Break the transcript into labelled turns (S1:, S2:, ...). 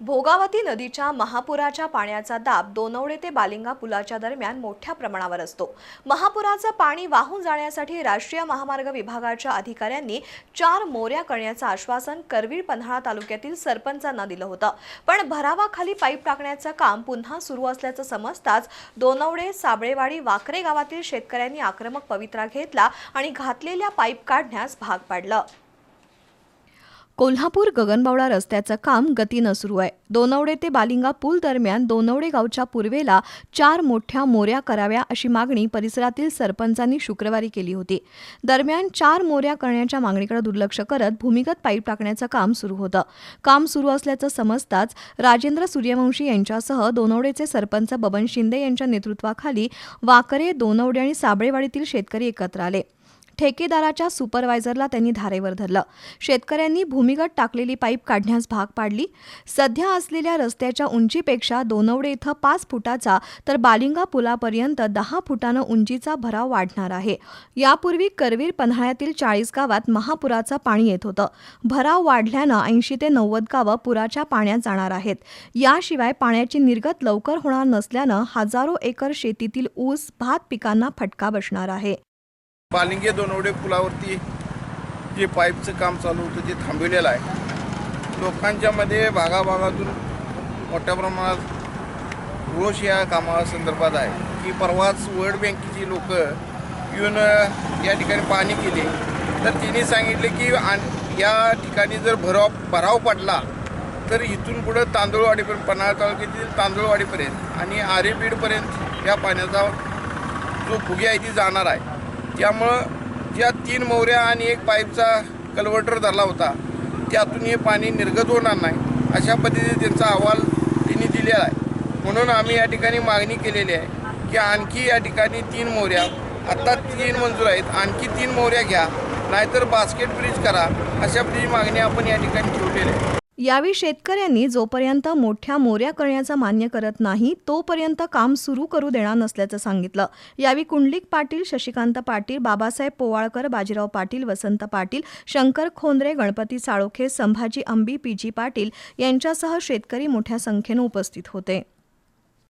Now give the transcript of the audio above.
S1: भोगावती नदीच्या महापुराच्या पाण्याचा दाब दोनवडे ते बालिंगा पुलाच्या दरम्यान मोठ्या प्रमाणावर असतो. महापुराचं पाणी वाहून जाण्यासाठी राष्ट्रीय महामार्ग विभागाच्या अधिकाऱ्यांनी चार मोऱ्या करण्याचं आश्वासन करवीर पन्हाळा तालुक्यातील सरपंचांना दिलं होतं. पण भरावाखाली पाईप टाकण्याचं काम पुन्हा सुरू असल्याचं समजताच दोनवडे साबळेवाडी वाकरे गावातील शेतकऱ्यांनी आक्रमक पवित्रा घेतला आणि घातलेल्या पाईप काढण्यास भाग पाडलं. कोल्हापूर गगनबावडा रस्त्याचं काम गतीनं सुरू आहे. दोनवडे ते बालिंगा पूल दरम्यान दोनवडे गावच्या पूर्वेला चार मोठ्या मोऱ्या कराव्या अशी मागणी परिसरातील सरपंचांनी शुक्रवारी केली होती. दरम्यान चार मोऱ्या करण्याच्या मागणीकडे दुर्लक्ष करत भूमिगत पाईप टाकण्याचं काम सुरू होतं. काम सुरू असल्याचं समजताच राजेंद्र सूर्यवंशी यांच्यासह दोनवडेचे सरपंच बबन शिंदे यांच्या नेतृत्वाखाली वाकरे दोनवडे आणि साबळेवाडीतील शेतकरी एकत्र आले. ठेकेदाराच्या सुपरवायझरला त्यांनी धारेवर धरलं. शेतकऱ्यांनी भूमिगत टाकलेली पाईप काढण्यास भाग पाडली. सध्या असलेल्या रस्त्याच्या उंचीपेक्षा दोनवडे इथं पाच फुटाचा तर बालिंगा पुलापर्यंत दहा फुटानं उंचीचा भराव वाढणार आहे. यापूर्वी करवीर पन्हाळ्यातील चाळीस गावात महापुराचं पाणी येत होतं. भराव वाढल्यानं ऐंशी ते नव्वद गावं पुराच्या पाण्यात जाणार आहेत. याशिवाय पाण्याची निर्गत लवकर होणार नसल्यानं हजारो एकर शेतीतील ऊस भात पिकांना फटका बसणार आहे.
S2: पालिंगे दोनवडे पुलावरती जे पाईपचं काम चालू होतं ते थांबविलेलं आहे लोकांच्यामध्ये भागाभागातून मोठ्या प्रमाणात रोष या कामासंदर्भात आहे. की परवाच वर्ल्ड बँकेची लोक येऊन या ठिकाणी पाहणी केली. तर तिने सांगितले की आण- या ठिकाणी जर भराव भराव पडला तर इथून पुढं तांदूळवाडीपर्यंत पन्हाळा तालुक्यातील तांदूळवाडीपर्यंत आणि आरेबीडपर्यंत या पाण्याचा जो फुगे आहे ती जाणार आहे. त्यामुळं ज्या तीन मोऱ्या आणि एक पाईपचा कल्वर्टर धरला होता त्यातून हे पाणी निर्गत होणार नाही अशा पद्धतीने त्यांचा अहवाल त्यांनी दिलेला आहे. म्हणून आम्ही या ठिकाणी मागणी केलेली आहे की आणखी या ठिकाणी तीन मोऱ्या आत्ता तीन मंजूर आहेत आणखी तीन मोऱ्या घ्या नाहीतर बास्केट ब्रिज करा अशा पद्धतीची मागणी आपण या ठिकाणी ठेवलेली आहे.
S1: यावेळी शेतकऱ्यांनी जोपर्यंत मोठ्या मोऱ्या करण्याचं मान्य करत नाही तोपर्यंत काम सुरू करू देणार नसल्याचं सांगितलं. यावेळी कुंडलिक पाटील शशिकांत पाटील बाबासाहेब पोवाळकर बाजीराव पाटील वसंत पाटील शंकर खोंद्रे गणपती साळोखे संभाजी अंबी पी जी पाटील यांच्यासह शेतकरी मोठ्या संख्येनं उपस्थित होते.